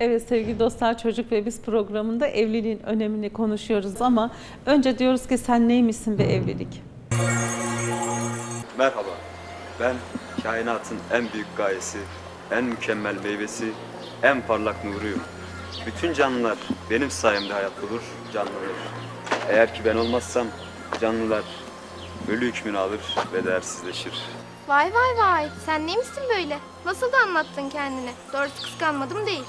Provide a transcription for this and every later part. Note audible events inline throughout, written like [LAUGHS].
Evet sevgili dostlar Çocuk ve Biz programında evliliğin önemini konuşuyoruz ama önce diyoruz ki sen neymişsin be evlilik? Merhaba. Ben kainatın en büyük gayesi, en mükemmel meyvesi, en parlak nuruyum. Bütün canlılar benim sayemde hayat bulur, canlanır. Eğer ki ben olmazsam canlılar ölü hükmünü alır ve değersizleşir. Vay vay vay. Sen neymişsin böyle? Nasıl da anlattın kendini? Doğrusu kıskanmadım değil.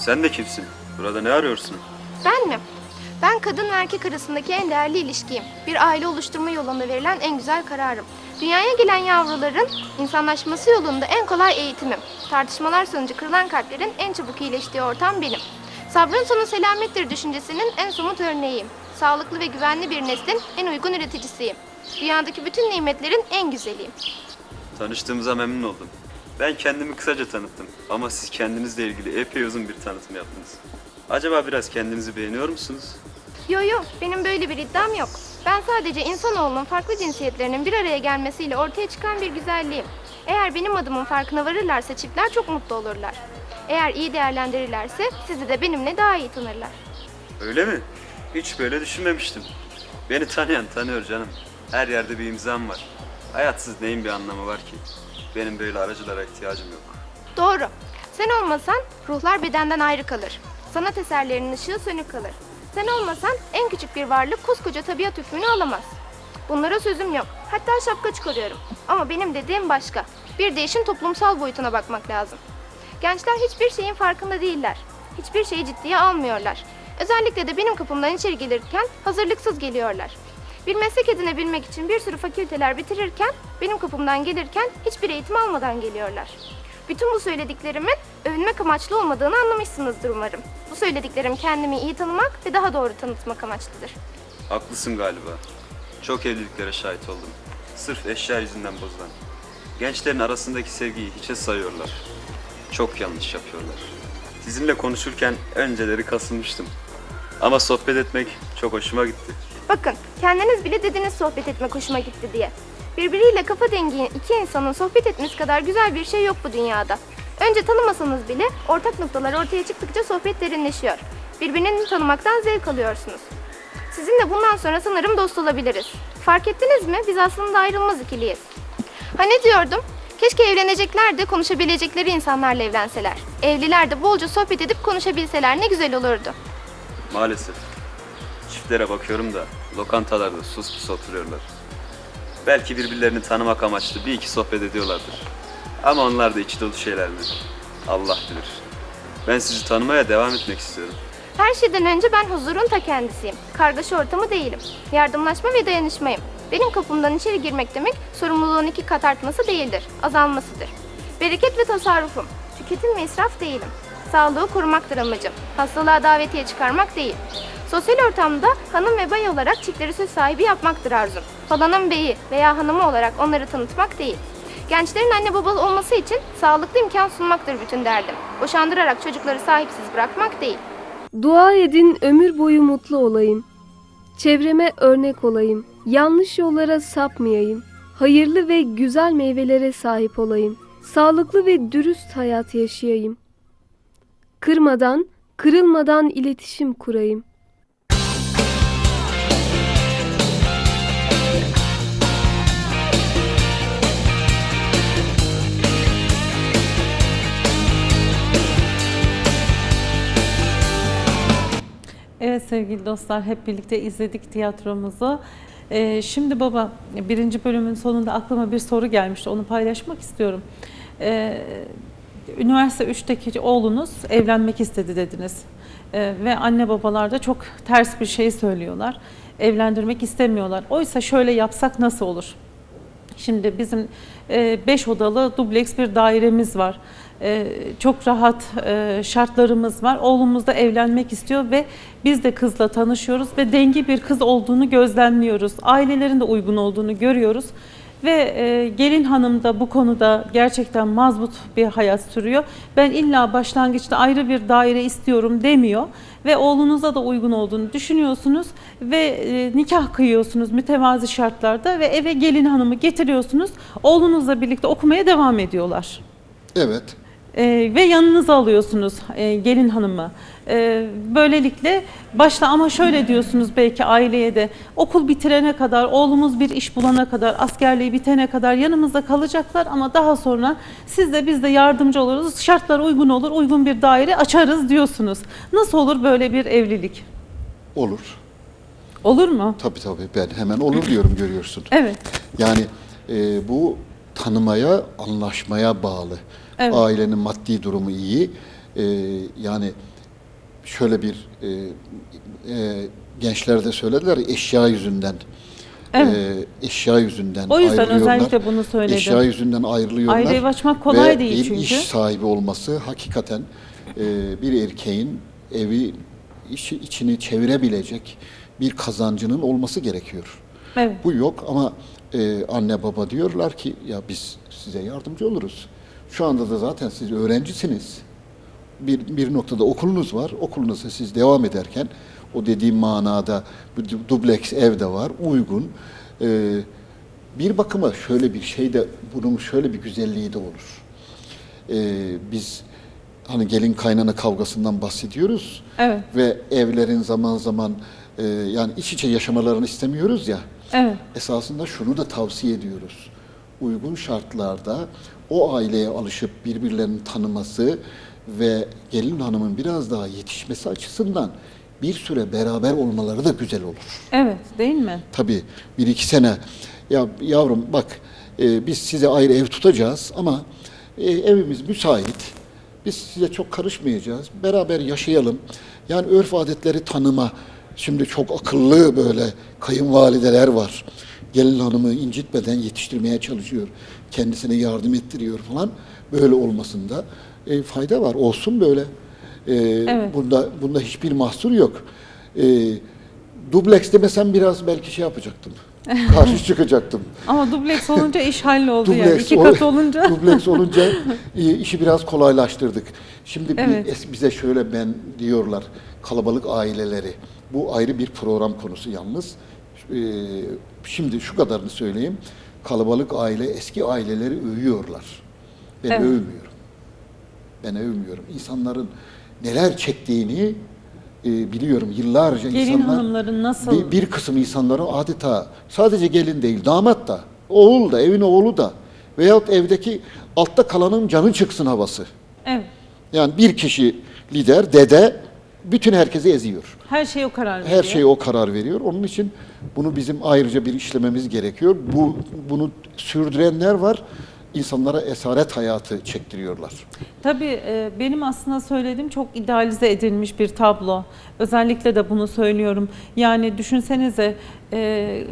Sen de kimsin? Burada ne arıyorsun? Ben mi? Ben kadın ve erkek arasındaki en değerli ilişkiyim. Bir aile oluşturma yolunda verilen en güzel kararım. Dünyaya gelen yavruların insanlaşması yolunda en kolay eğitimim. Tartışmalar sonucu kırılan kalplerin en çabuk iyileştiği ortam benim. Sabrın sonu selamettir düşüncesinin en somut örneğiyim. Sağlıklı ve güvenli bir neslin en uygun üreticisiyim. Dünyadaki bütün nimetlerin en güzeliyim. Tanıştığımıza memnun oldum. Ben kendimi kısaca tanıttım ama siz kendinizle ilgili epey uzun bir tanıtım yaptınız. Acaba biraz kendinizi beğeniyor musunuz? Yo yo, benim böyle bir iddiam yok. Ben sadece insanoğlunun farklı cinsiyetlerinin bir araya gelmesiyle ortaya çıkan bir güzelliğim. Eğer benim adımın farkına varırlarsa çiftler çok mutlu olurlar. Eğer iyi değerlendirirlerse sizi de benimle daha iyi tanırlar. Öyle mi? Hiç böyle düşünmemiştim. Beni tanıyan tanıyor canım. Her yerde bir imzam var. Hayatsız neyin bir anlamı var ki? Benim böyle aracılara ihtiyacım yok. Doğru. Sen olmasan ruhlar bedenden ayrı kalır. Sanat eserlerinin ışığı sönük kalır. Sen olmasan en küçük bir varlık koskoca tabiat hükmünü alamaz. Bunlara sözüm yok. Hatta şapka çıkarıyorum. Ama benim dediğim başka. Bir de işin toplumsal boyutuna bakmak lazım. Gençler hiçbir şeyin farkında değiller. Hiçbir şeyi ciddiye almıyorlar. Özellikle de benim kapımdan içeri gelirken hazırlıksız geliyorlar. Bir meslek edinebilmek için bir sürü fakülteler bitirirken benim kapımdan gelirken hiçbir eğitim almadan geliyorlar. Bütün bu söylediklerimin övünmek amaçlı olmadığını anlamışsınızdır umarım. Bu söylediklerim kendimi iyi tanımak ve daha doğru tanıtmak amaçlıdır. Haklısın galiba. Çok evliliklere şahit oldum. Sırf eşya yüzünden bozulan. Gençlerin arasındaki sevgiyi hiçe sayıyorlar. Çok yanlış yapıyorlar. Sizinle konuşurken önceleri kasılmıştım. Ama sohbet etmek çok hoşuma gitti. Bakın kendiniz bile dediniz sohbet etmek hoşuma gitti diye. Birbiriyle kafa dengi iki insanın sohbet etmesi kadar güzel bir şey yok bu dünyada. Önce tanımasanız bile ortak noktalar ortaya çıktıkça sohbet derinleşiyor. Birbirini tanımaktan zevk alıyorsunuz. Sizinle bundan sonra sanırım dost olabiliriz. Fark ettiniz mi? Biz aslında ayrılmaz ikiliyiz. Ha ne diyordum? Keşke evlenecekler de konuşabilecekleri insanlarla evlenseler. Evliler de bolca sohbet edip konuşabilseler ne güzel olurdu. Maalesef. Çiftlere bakıyorum da lokantalarda sus pus oturuyorlar. Belki birbirlerini tanımak amaçlı bir iki sohbet ediyorlardır. Ama onlar da içi dolu şeyler mi? Allah bilir. Ben sizi tanımaya devam etmek istiyorum. Her şeyden önce ben huzurun ta kendisiyim. Kargaşa ortamı değilim. Yardımlaşma ve dayanışmayım. Benim kapımdan içeri girmek demek sorumluluğun iki kat artması değildir, azalmasıdır. Bereket ve tasarrufum. Tüketim ve israf değilim. Sağlığı korumaktır amacım. Hastalığa davetiye çıkarmak değil. Sosyal ortamda hanım ve bay olarak çiftleri söz sahibi yapmaktır arzum. Falanın beyi veya hanımı olarak onları tanıtmak değil. Gençlerin anne baba olması için sağlıklı imkan sunmaktır bütün derdim. Boşandırarak çocukları sahipsiz bırakmak değil. Dua edin ömür boyu mutlu olayım. Çevreme örnek olayım. Yanlış yollara sapmayayım. Hayırlı ve güzel meyvelere sahip olayım. Sağlıklı ve dürüst hayat yaşayayım. Kırmadan, kırılmadan iletişim kurayım. Sevgili dostlar hep birlikte izledik tiyatromuzu. Ee, şimdi baba birinci bölümün sonunda aklıma bir soru gelmişti onu paylaşmak istiyorum. Ee, üniversite 3'teki oğlunuz evlenmek istedi dediniz. Ee, ve anne babalar da çok ters bir şey söylüyorlar. Evlendirmek istemiyorlar. Oysa şöyle yapsak nasıl olur? Şimdi bizim 5 odalı dubleks bir dairemiz var. E, çok rahat e, şartlarımız var. Oğlumuz da evlenmek istiyor ve biz de kızla tanışıyoruz ve dengi bir kız olduğunu gözlemliyoruz. Ailelerin de uygun olduğunu görüyoruz. Ve e, gelin hanım da bu konuda gerçekten mazbut bir hayat sürüyor. Ben illa başlangıçta ayrı bir daire istiyorum demiyor. Ve oğlunuza da uygun olduğunu düşünüyorsunuz ve e, nikah kıyıyorsunuz mütevazi şartlarda ve eve gelin hanımı getiriyorsunuz. Oğlunuzla birlikte okumaya devam ediyorlar. Evet. Ee, ve yanınıza alıyorsunuz e, gelin hanımı. Ee, böylelikle başta ama şöyle diyorsunuz belki aileye de okul bitirene kadar, oğlumuz bir iş bulana kadar, askerliği bitene kadar yanımızda kalacaklar ama daha sonra siz de biz de yardımcı oluruz, şartlar uygun olur, uygun bir daire açarız diyorsunuz. Nasıl olur böyle bir evlilik? Olur. Olur mu? Tabii tabii ben hemen olur diyorum görüyorsun. [LAUGHS] Evet. Yani e, bu tanımaya, anlaşmaya bağlı. Evet. Ailenin maddi durumu iyi. E, yani şöyle bir e, e, gençler de söylediler ya, eşya yüzünden. Evet. e, eşya yüzünden O yüzden ayrılıyorlar. özellikle bunu söyledim. Eşya yüzünden ayrılıyorlar. Aile ev açmak kolay Ve değil bir çünkü. iş sahibi olması hakikaten e, bir erkeğin evi işi, içini çevirebilecek bir kazancının olması gerekiyor. Evet. Bu yok ama e, anne baba diyorlar ki ya biz size yardımcı oluruz. Şu anda da zaten siz öğrencisiniz. Bir, bir noktada okulunuz var. Okulunuza siz devam ederken o dediğim manada dubleks ev de var. Uygun. E, bir bakıma şöyle bir şey de bunun şöyle bir güzelliği de olur. E, biz hani gelin kaynana kavgasından bahsediyoruz Evet. ve evlerin zaman zaman e, yani iç içe yaşamalarını istemiyoruz ya. Evet. Esasında şunu da tavsiye ediyoruz. Uygun şartlarda o aileye alışıp birbirlerini tanıması ve gelin hanımın biraz daha yetişmesi açısından bir süre beraber olmaları da güzel olur. Evet, değil mi? Tabii bir iki sene ya yavrum bak e, biz size ayrı ev tutacağız ama e, evimiz müsait. Biz size çok karışmayacağız. Beraber yaşayalım. Yani örf adetleri tanıma. Şimdi çok akıllı böyle kayınvalideler var. Gelin hanımı incitmeden yetiştirmeye çalışıyor. Kendisine yardım ettiriyor falan. Böyle olmasında e, fayda var. Olsun böyle. E, Evet. Bunda bunda hiçbir mahsur yok. E, dubleks demesem biraz belki şey yapacaktım. [LAUGHS] Karşı çıkacaktım. Ama dubleks olunca iş halloldu yani. Dubleks İki ol- kat olunca. [LAUGHS] dubleks olunca [LAUGHS] işi biraz kolaylaştırdık. Şimdi Evet. bize şöyle ben diyorlar kalabalık aileleri. Bu ayrı bir program konusu yalnız. E, şimdi şu kadarını söyleyeyim. Kalabalık aile eski aileleri övüyorlar. Ben Evet. övmüyorum. Ben övmüyorum. İnsanların neler çektiğini e, biliyorum. Yıllarca Gelin insanlar hanımların nasıl bir, bir kısım insanların adeta sadece gelin değil damat da oğul da evin oğlu da veyahut evdeki altta kalanın canı çıksın havası. Evet. Yani bir kişi lider, dede bütün herkesi eziyor. Her şey o karar veriyor. Her şeye o karar veriyor. Onun için bunu bizim ayrıca bir işlememiz gerekiyor. Bu bunu sürdürenler var. İnsanlara esaret hayatı çektiriyorlar. Tabii e, benim aslında söylediğim çok idealize edilmiş bir tablo. Özellikle de bunu söylüyorum. Yani düşünsenize e,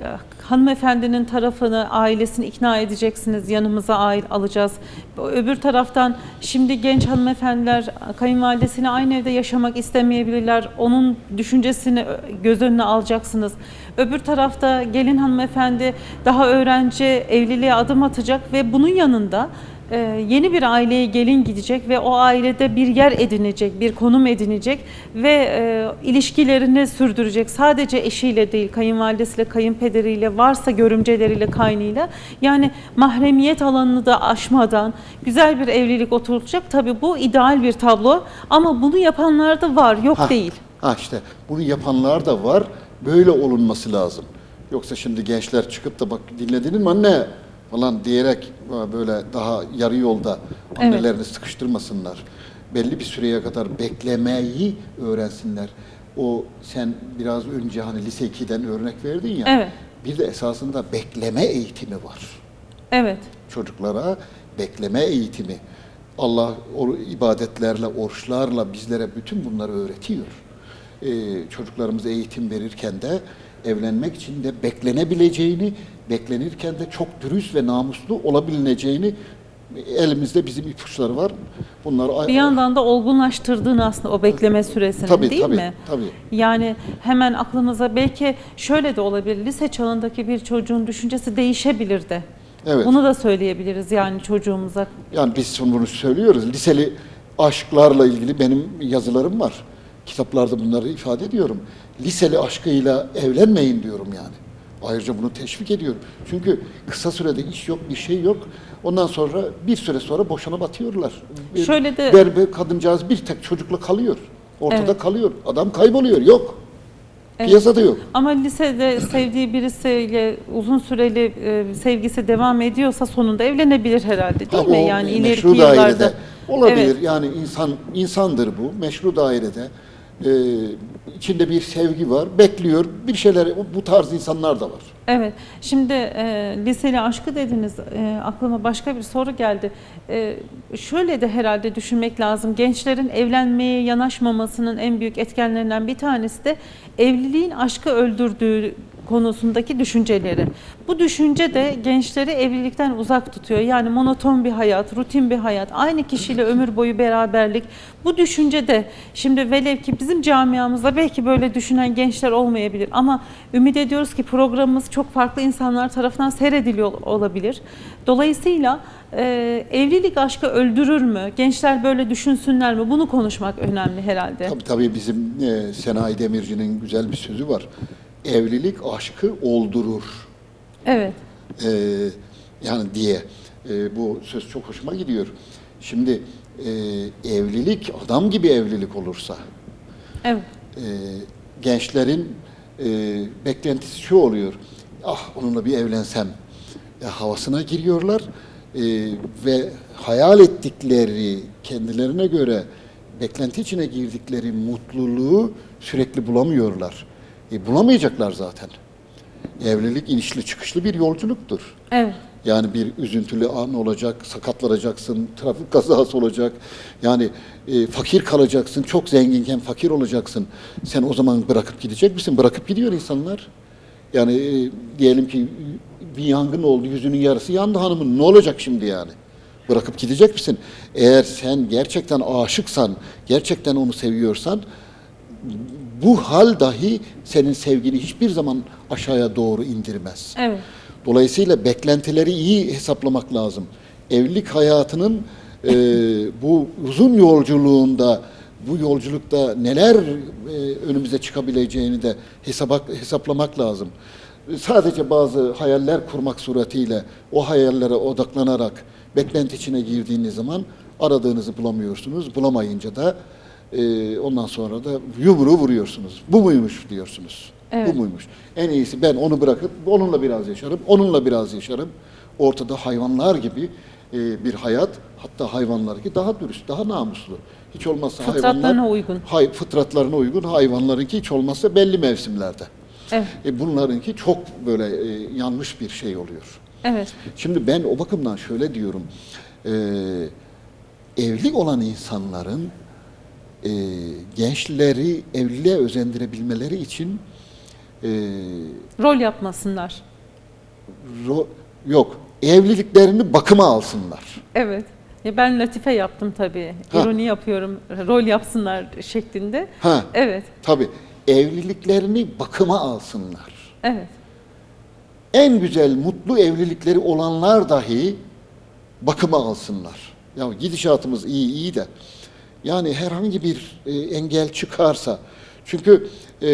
hanımefendinin tarafını, ailesini ikna edeceksiniz, yanımıza alacağız. Öbür taraftan şimdi genç hanımefendiler kayınvalidesiyle aynı evde yaşamak istemeyebilirler. Onun düşüncesini göz önüne alacaksınız. Öbür tarafta gelin hanımefendi daha öğrenci evliliğe adım atacak ve bunun yanında ee, yeni bir aileye gelin gidecek ve o ailede bir yer edinecek, bir konum edinecek ve e, ilişkilerini sürdürecek. Sadece eşiyle değil, kayınvalidesiyle, kayınpederiyle, varsa görümceleriyle, kaynıyla. Yani mahremiyet alanını da aşmadan güzel bir evlilik oturulacak. Tabii bu ideal bir tablo ama bunu yapanlar da var, yok Ha, değil. Ha işte bunu yapanlar da var. Böyle olunması lazım. Yoksa şimdi gençler çıkıp da bak dinledin mi anne falan diyerek böyle daha yarı yolda annelerini sıkıştırmasınlar. Belli bir süreye kadar beklemeyi öğrensinler. O sen biraz önce hani lise 2'den örnek verdin ya. Evet. Bir de esasında bekleme eğitimi var Evet, çocuklara bekleme eğitimi. Allah ibadetlerle, oruçlarla bizlere bütün bunları öğretiyor. Ee, çocuklarımıza eğitim verirken de evlenmek için de beklenebileceğini, beklenirken de çok dürüst ve namuslu olabileceğini elimizde bizim ipuçları var. Bunlar bir yandan da olgunlaştırdığın aslında o bekleme süresini tabii değil tabii mi? tabii. Yani hemen aklımıza belki şöyle de olabilir. Lise çağındaki bir çocuğun düşüncesi değişebilir de. Evet. Bunu da söyleyebiliriz yani çocuğumuza. Yani biz bunu söylüyoruz. Liseli aşklarla ilgili benim yazılarım var. Kitaplarda bunları ifade ediyorum. Liseli aşkıyla evlenmeyin diyorum yani. Ayrıca bunu teşvik ediyorum. Çünkü kısa sürede iş yok, bir şey yok. Ondan sonra bir süre sonra boşanıp atıyorlar. Şöyle de- berber kadıncağız bir tek çocukla kalıyor. Ortada Evet. kalıyor. Adam kayboluyor. Yok. Piyasada yok. Ama lisede sevdiği birisiyle uzun süreli e, sevgisi devam ediyorsa sonunda evlenebilir herhalde değil Ha, mi? Yani ileriki yıllarda. dairede olabilir. Evet. Yani insan insandır bu. Meşru dairede e, içinde bir sevgi var. Bekliyor. Bir şeyler bu tarz insanlar da var. Evet. Şimdi e, liseli aşkı dediniz. E, aklıma başka bir soru geldi. E, şöyle de herhalde düşünmek lazım. Gençlerin evlenmeye yanaşmamasının en büyük etkenlerinden bir tanesi de evliliğin aşkı öldürdüğü konusundaki düşünceleri. Bu düşünce de gençleri evlilikten uzak tutuyor. Yani monoton bir hayat, rutin bir hayat, aynı kişiyle ömür boyu beraberlik. Bu düşünce de şimdi velev ki bizim camiamızda belki böyle düşünen gençler olmayabilir ama ümit ediyoruz ki programımız çok farklı insanlar tarafından seyrediliyor olabilir. Dolayısıyla e, evlilik aşkı öldürür mü? Gençler böyle düşünsünler mi? Bunu konuşmak önemli herhalde. Tabii tabii bizim e, Senayi Demirci'nin güzel bir sözü var. Evlilik aşkı oldurur. Evet. E, yani diye. E, bu söz çok hoşuma gidiyor. Şimdi e, evlilik adam gibi evlilik olursa Evet. e, gençlerin e, beklentisi şu oluyor. Ah onunla bir evlensem ya, havasına giriyorlar e, ve hayal ettikleri kendilerine göre beklenti içine girdikleri mutluluğu sürekli bulamıyorlar. E, bulamayacaklar zaten. Evlilik inişli çıkışlı bir yolculuktur. Evet. Yani bir üzüntülü an olacak, sakatlanacaksın, trafik kazası olacak. Yani e, fakir kalacaksın, çok zenginken fakir olacaksın. Sen o zaman bırakıp gidecek misin? Bırakıp gidiyor insanlar. Yani e, diyelim ki bir yangın oldu, yüzünün yarısı yandı hanımın. Ne olacak şimdi yani? Bırakıp gidecek misin? Eğer sen gerçekten aşıksan, gerçekten onu seviyorsan bu hal dahi senin sevgini hiçbir zaman aşağıya doğru indirmez. Evet. Dolayısıyla beklentileri iyi hesaplamak lazım. Evlilik hayatının e, [LAUGHS] bu uzun yolculuğunda, bu yolculukta neler e, önümüze çıkabileceğini de hesaba, hesaplamak lazım. Sadece bazı hayaller kurmak suretiyle o hayallere odaklanarak beklenti içine girdiğiniz zaman aradığınızı bulamıyorsunuz. Bulamayınca da e, ondan sonra da yumruğu vuruyorsunuz. Bu muymuş diyorsunuz. Evet. Bu muymuş? En iyisi ben onu bırakıp onunla biraz yaşarım, onunla biraz yaşarım. Ortada hayvanlar gibi e, bir hayat, hatta hayvanlar gibi daha dürüst, daha namuslu. Hiç olmazsa Fıtratlarına hayvanlar, uygun. Hay, fıtratlarına uygun hayvanlarınki hiç olmazsa belli mevsimlerde. Evet. E, bunlarınki çok böyle e, yanlış bir şey oluyor. Evet. Şimdi ben o bakımdan şöyle diyorum. E, evli olan insanların e, gençleri evliliğe özendirebilmeleri için e, Rol yapmasınlar. ro- yok evliliklerini bakıma alsınlar. Evet. Ya ben latife yaptım tabii. Ha. İroni yapıyorum. Rol yapsınlar şeklinde. Ha, Evet. tabii evliliklerini bakıma alsınlar. Evet. En güzel mutlu evlilikleri olanlar dahi bakıma alsınlar. Ya gidişatımız iyi iyi de yani herhangi bir e, engel çıkarsa çünkü e,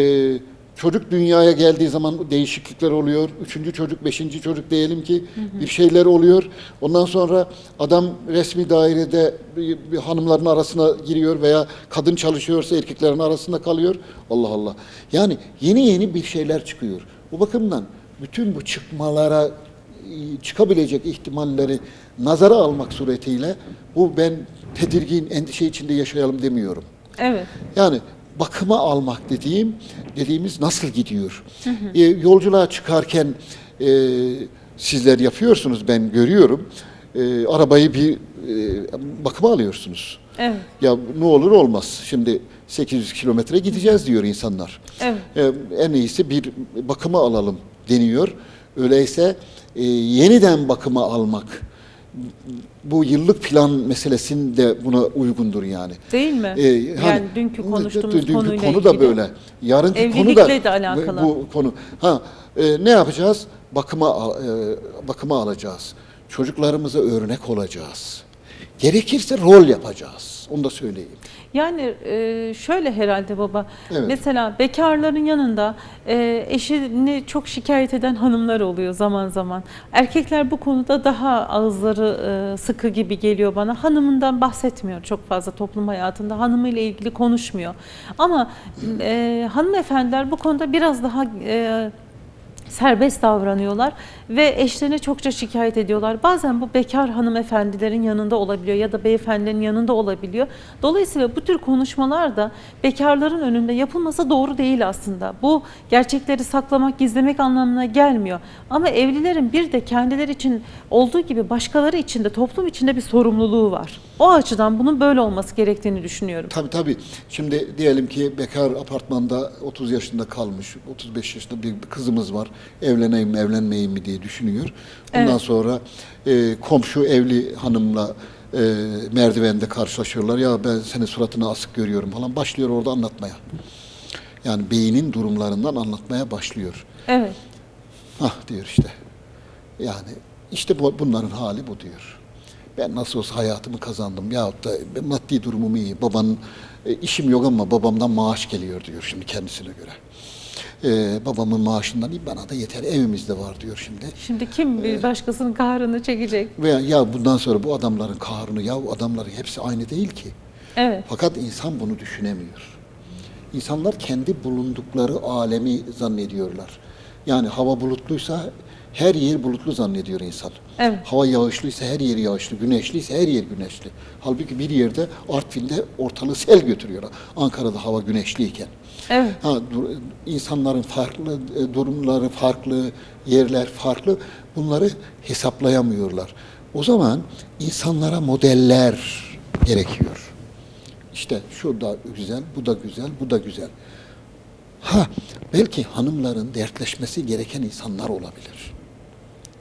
çocuk dünyaya geldiği zaman değişiklikler oluyor. Üçüncü çocuk, beşinci çocuk diyelim ki bir şeyler oluyor. Ondan sonra adam resmi dairede bir, bir hanımların arasına giriyor veya kadın çalışıyorsa erkeklerin arasında kalıyor. Allah Allah. Yani yeni yeni bir şeyler çıkıyor. Bu bakımdan bütün bu çıkmalara e, çıkabilecek ihtimalleri nazara almak suretiyle bu ben tedirgin, endişe içinde yaşayalım demiyorum. Evet. Yani bakıma almak dediğim dediğimiz nasıl gidiyor? E, yolculuğa çıkarken e, sizler yapıyorsunuz ben görüyorum. E, arabayı bir e, bakıma alıyorsunuz. Evet. Ya ne olur olmaz. Şimdi 800 kilometre gideceğiz diyor insanlar. Evet. E, en iyisi bir bakıma alalım deniyor. Öyleyse e, yeniden bakıma almak bu yıllık plan meselesinde buna uygundur yani. Değil mi? Ee, yani hani, dünkü dü- konuştuğumuz dünkü konuyla konu da ilgili. böyle. Yarınki konu da Evlilikle de alakalı. bu konu. Ha e, ne yapacağız? Bakıma e, bakıma alacağız. Çocuklarımıza örnek olacağız. Gerekirse rol yapacağız. Onu da söyleyeyim. Yani e, şöyle herhalde baba. Evet. Mesela bekarların yanında e, eşini çok şikayet eden hanımlar oluyor zaman zaman. Erkekler bu konuda daha ağızları e, sıkı gibi geliyor bana. Hanımından bahsetmiyor çok fazla toplum hayatında. Hanımıyla ilgili konuşmuyor. Ama e, hanımefendiler bu konuda biraz daha e, serbest davranıyorlar ve eşlerine çokça şikayet ediyorlar. Bazen bu bekar hanımefendilerin yanında olabiliyor ya da beyefendilerin yanında olabiliyor. Dolayısıyla bu tür konuşmalar da bekarların önünde yapılması doğru değil aslında. Bu gerçekleri saklamak, gizlemek anlamına gelmiyor. Ama evlilerin bir de kendileri için olduğu gibi başkaları için de toplum içinde bir sorumluluğu var. O açıdan bunun böyle olması gerektiğini düşünüyorum. Tabii tabii. Şimdi diyelim ki bekar apartmanda 30 yaşında kalmış, 35 yaşında bir kızımız var. Evleneyim mi, evlenmeyeyim mi diye düşünüyor. Ondan Evet. sonra e, komşu evli hanımla e, merdivende karşılaşıyorlar. Ya ben senin suratını asık görüyorum falan. Başlıyor orada anlatmaya. Yani beynin durumlarından anlatmaya başlıyor. Evet. Hah diyor işte. Yani işte bu, bunların hali bu diyor. Ben nasıl olsa hayatımı kazandım. Yahut da maddi durumum iyi. Babanın e, işim yok ama babamdan maaş geliyor diyor şimdi kendisine göre. E, babamın maaşından bana da yeter. Evimiz de var diyor şimdi. Şimdi kim bir başkasının kahrını çekecek? Veya ya bundan sonra bu adamların kahrını ya bu adamların hepsi aynı değil ki. Evet. Fakat insan bunu düşünemiyor. İnsanlar kendi bulundukları alemi zannediyorlar. Yani hava bulutluysa her yer bulutlu zannediyor insan. Evet. Hava yağışlıysa her yer yağışlı, güneşliyse her yer güneşli. Halbuki bir yerde Artvin'de ortalığı sel götürüyor. Ankara'da hava güneşliyken. Evet. Ha, insanların farklı e, durumları farklı, yerler farklı. Bunları hesaplayamıyorlar. O zaman insanlara modeller gerekiyor. İşte şu da güzel, bu da güzel, bu da güzel. Ha, belki hanımların dertleşmesi gereken insanlar olabilir.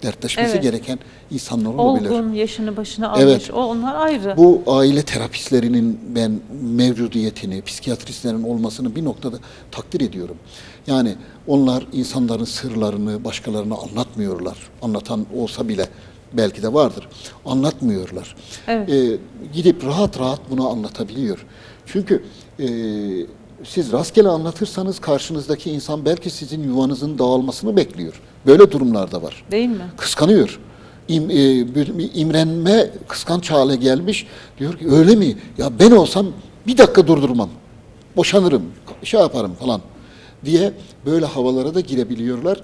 Dertleşmesi Evet. gereken insanlar olabilir. Olgun, yaşını başına almış. Evet. O onlar ayrı. Bu aile terapistlerinin ben mevcudiyetini, psikiyatristlerin olmasını bir noktada takdir ediyorum. Yani onlar insanların sırlarını başkalarına anlatmıyorlar. Anlatan olsa bile belki de vardır. Anlatmıyorlar. Evet. Ee, gidip rahat rahat bunu anlatabiliyor. Çünkü e, siz rastgele anlatırsanız karşınızdaki insan belki sizin yuvanızın dağılmasını bekliyor. Böyle durumlarda var Değil mi? kıskanıyor. İm, e, imrenme kıskanç hale gelmiş. Diyor ki öyle mi? Ya ben olsam bir dakika durdurmam. Boşanırım, şey yaparım falan diye böyle havalara da girebiliyorlar.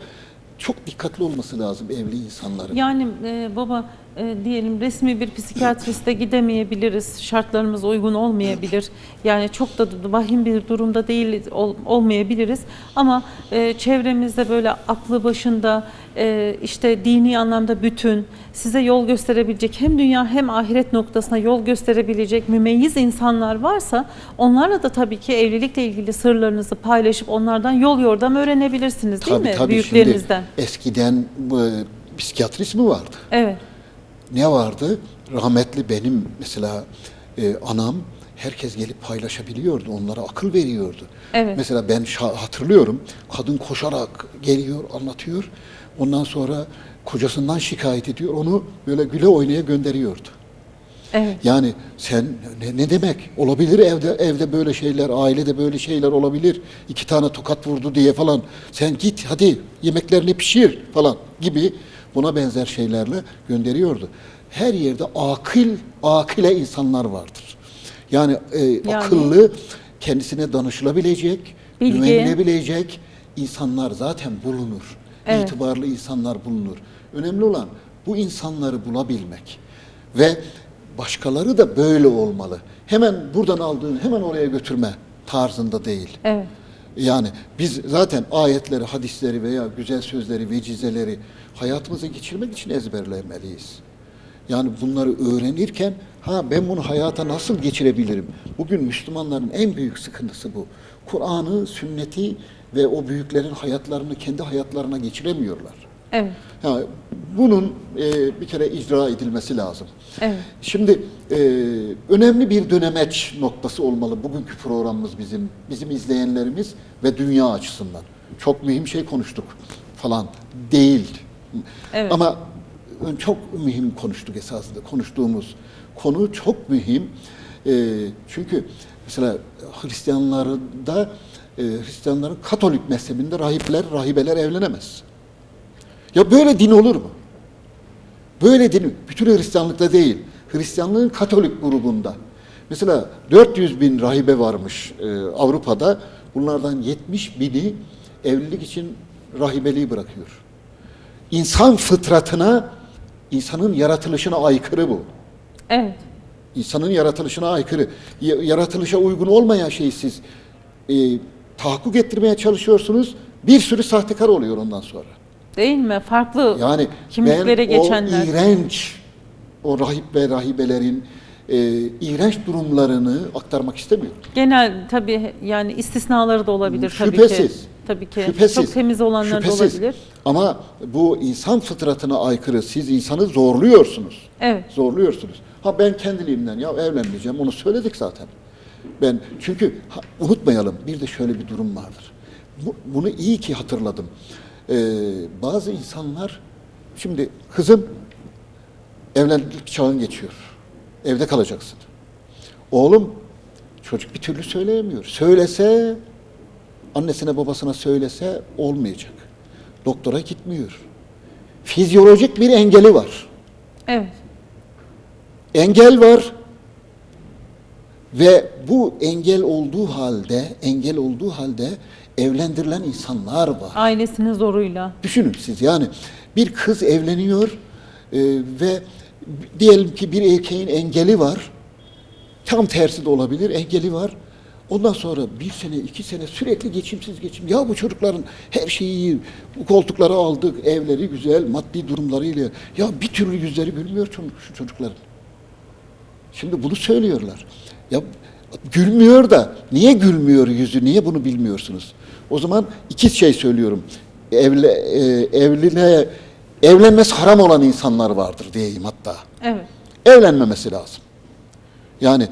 Çok dikkatli olması lazım evli insanların. Yani e, baba e, diyelim resmi bir psikiyatriste gidemeyebiliriz. Şartlarımız uygun olmayabilir. Yani çok da vahim bir durumda değil ol- olmayabiliriz. Ama e, çevremizde böyle aklı başında e, işte dini anlamda bütün size yol gösterebilecek hem dünya hem ahiret noktasına yol gösterebilecek mümeyyiz insanlar varsa onlarla da tabii ki evlilikle ilgili sırlarınızı paylaşıp onlardan yol yordam öğrenebilirsiniz değil mi? Büyüklerinizden. Şimdi eskiden bu, e, psikiyatrist mi vardı? Evet. Ne vardı? Rahmetli benim mesela e, anam herkes gelip paylaşabiliyordu. Onlara akıl veriyordu. Evet. Mesela ben hatırlıyorum. Kadın koşarak geliyor, anlatıyor. Ondan sonra kocasından şikayet ediyor. Onu böyle güle oynaya gönderiyordu. Evet. Yani sen ne, ne demek? Olabilir evde evde böyle şeyler, ailede böyle şeyler olabilir. İki tane tokat vurdu diye falan. Sen git hadi yemeklerini pişir falan gibi buna benzer şeylerle gönderiyordu. Her yerde akıl, akile insanlar vardır. Yani, e, akıllı, kendisine danışılabilecek, Bilgi. güvenilebilecek insanlar zaten bulunur. Evet. İtibarlı insanlar bulunur. Önemli olan bu insanları bulabilmek. Ve başkaları da böyle olmalı. Hemen buradan aldığın hemen oraya götürme tarzında değil. Evet. Yani biz zaten ayetleri, hadisleri veya güzel sözleri, vecizeleri hayatımıza geçirmek için ezberlemeliyiz. Yani bunları öğrenirken ha ben bunu hayata nasıl geçirebilirim? Bugün Müslümanların en büyük sıkıntısı bu. Kur'an'ı, sünneti ve o büyüklerin hayatlarını kendi hayatlarına geçiremiyorlar. Evet. Yani bunun e, bir kere icra edilmesi lazım. Evet. Şimdi e, önemli bir dönemeç noktası olmalı bugünkü programımız bizim, bizim izleyenlerimiz ve dünya açısından. Çok mühim şey konuştuk falan değil. Evet. Ama çok mühim konuştuk esasında. Konuştuğumuz konu çok mühim. E, çünkü mesela Hristiyanlarda e, Hristiyanların Katolik mezhebinde rahipler, rahibeler evlenemez. Ya böyle din olur mu? Böyle din, bütün Hristiyanlıkta değil, Hristiyanlığın Katolik grubunda. Mesela 400 bin rahibe varmış e, Avrupa'da. Bunlardan 70 bini evlilik için rahibeliği bırakıyor. İnsan fıtratına, insanın yaratılışına aykırı bu. Evet. İnsanın yaratılışına aykırı. Ya- Yaratılışa uygun olmayan şeyi siz e, tahakkuk ettirmeye çalışıyorsunuz. Bir sürü sahtekar oluyor ondan sonra. Değil mi? Farklı Yani kimliklere ben geçenler. o iğrenç, o rahip ve rahibelerin e, iğrenç durumlarını aktarmak istemiyorum. Genel tabii yani istisnaları da olabilir tabii ki. Şüphesiz. Tabii ki. Şüphesiz. Çok temiz olanlar da Şüphesiz. olabilir. Ama bu insan fıtratına aykırı. Siz insanı zorluyorsunuz. Evet. Zorluyorsunuz. Ha ben kendiliğimden ya evlenmeyeceğim onu söyledik zaten. Ben çünkü unutmayalım bir de şöyle bir durum vardır. Bu- bunu iyi ki hatırladım. Ee, bazı insanlar şimdi kızım evlilik çağın geçiyor. Evde kalacaksın. Oğlum çocuk bir türlü söyleyemiyor. Söylese annesine babasına söylese olmayacak. Doktora gitmiyor. Fizyolojik bir engeli var. Evet. Engel var. Ve bu engel olduğu halde, engel olduğu halde evlendirilen insanlar var. Ailesinin zoruyla. Düşünün siz yani bir kız evleniyor e, ve diyelim ki bir erkeğin engeli var. Tam tersi de olabilir, engeli var. Ondan sonra bir sene, iki sene sürekli geçimsiz geçim. Ya bu çocukların her şeyi iyi, bu koltukları aldık, evleri güzel, maddi durumlarıyla. Ya bir türlü yüzleri gülmüyor şu çocukların. Şimdi bunu söylüyorlar. Ya gülmüyor da niye gülmüyor yüzü, niye bunu bilmiyorsunuz? O zaman iki şey söylüyorum. Evle, e, evliliğe, evlenmesi haram olan insanlar vardır diyeyim hatta. Evet. Evlenmemesi lazım. Yani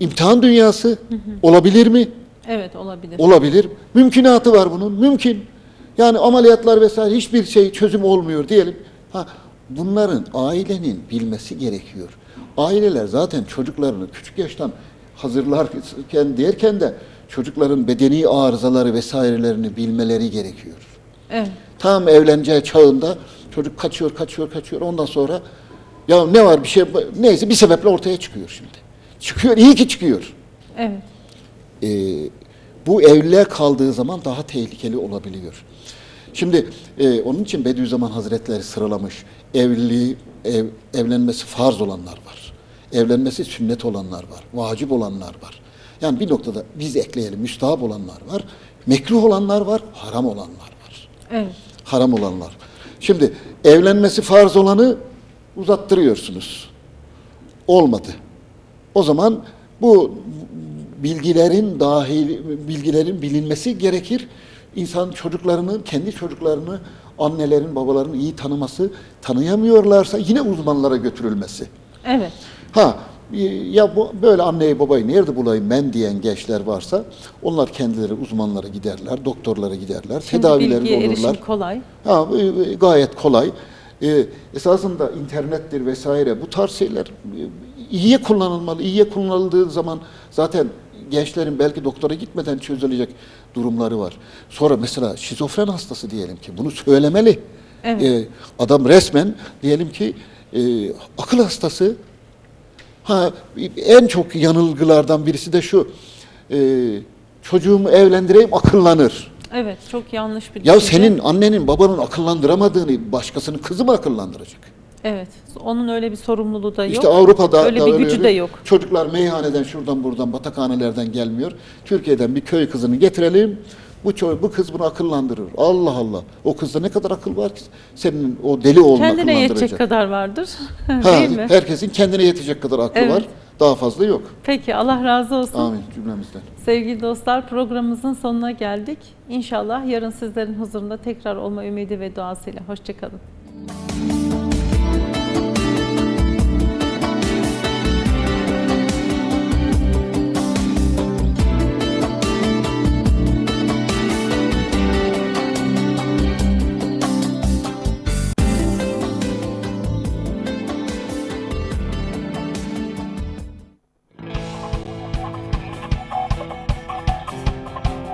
imtihan dünyası olabilir mi? Evet olabilir. Olabilir. Mümkünatı var bunun. Mümkün. Yani ameliyatlar vesaire hiçbir şey çözüm olmuyor diyelim. Ha, bunların ailenin bilmesi gerekiyor. Aileler zaten çocuklarını küçük yaştan hazırlarken derken de çocukların bedeni arızaları vesairelerini bilmeleri gerekiyor. Evet. Tam evleneceği çağında çocuk kaçıyor, kaçıyor, kaçıyor. Ondan sonra ya ne var bir şey neyse bir sebeple ortaya çıkıyor şimdi. Çıkıyor, iyi ki çıkıyor. Evet. Ee, bu evliliğe kaldığı zaman daha tehlikeli olabiliyor. Şimdi e, onun için Bediüzzaman Hazretleri sıralamış. Evliliği, ev, evlenmesi farz olanlar var. Evlenmesi sünnet olanlar var. Vacip olanlar var. Yani bir noktada biz ekleyelim. Müstahap olanlar var. Mekruh olanlar var. Haram olanlar var Evet. haram olanlar. Şimdi evlenmesi farz olanı uzattırıyorsunuz. Olmadı. O zaman bu bilgilerin dahil bilgilerin bilinmesi gerekir. İnsan çocuklarının kendi çocuklarını annelerin babaların iyi tanıması, tanıyamıyorlarsa yine uzmanlara götürülmesi. Evet. Ha ya bu böyle anneyi babayı nerede bulayım ben diyen gençler varsa onlar kendileri uzmanlara giderler, doktorlara giderler, Şimdi tedavilerini bilgiye erişim olurlar. kolay. Ha, e, e, gayet kolay. E, esasında internettir vesaire bu tarz şeyler e, iyiye kullanılmalı. İyiye kullanıldığı zaman zaten gençlerin belki doktora gitmeden çözülecek durumları var. Sonra mesela şizofren hastası diyelim ki bunu söylemeli. Evet. E, adam resmen diyelim ki e, akıl hastası. Ha en çok yanılgılardan birisi de şu. E, çocuğumu evlendireyim akıllanır. Evet. Çok yanlış bir Ya düşünce. senin annenin babanın akıllandıramadığını başkasının kızı mı akıllandıracak? Evet. Onun öyle bir sorumluluğu da yok. İşte Avrupa'da öyle da bir gücü öyle. de yok. Çocuklar meyhaneden şuradan buradan batakhanelerden gelmiyor. Türkiye'den bir köy kızını getirelim. Bu ço- bu kız bunu akıllandırır. Allah Allah. O kızda ne kadar akıl var ki senin o deli oğlunu Kendine yetecek kadar vardır. Ha, [LAUGHS] Değil mi? herkesin kendine yetecek kadar aklı Evet. var. Daha fazla yok. Peki Allah razı olsun. Amin cümlemizden. Sevgili dostlar programımızın sonuna geldik. İnşallah yarın sizlerin huzurunda tekrar olma ümidi ve duasıyla. Hoşçakalın.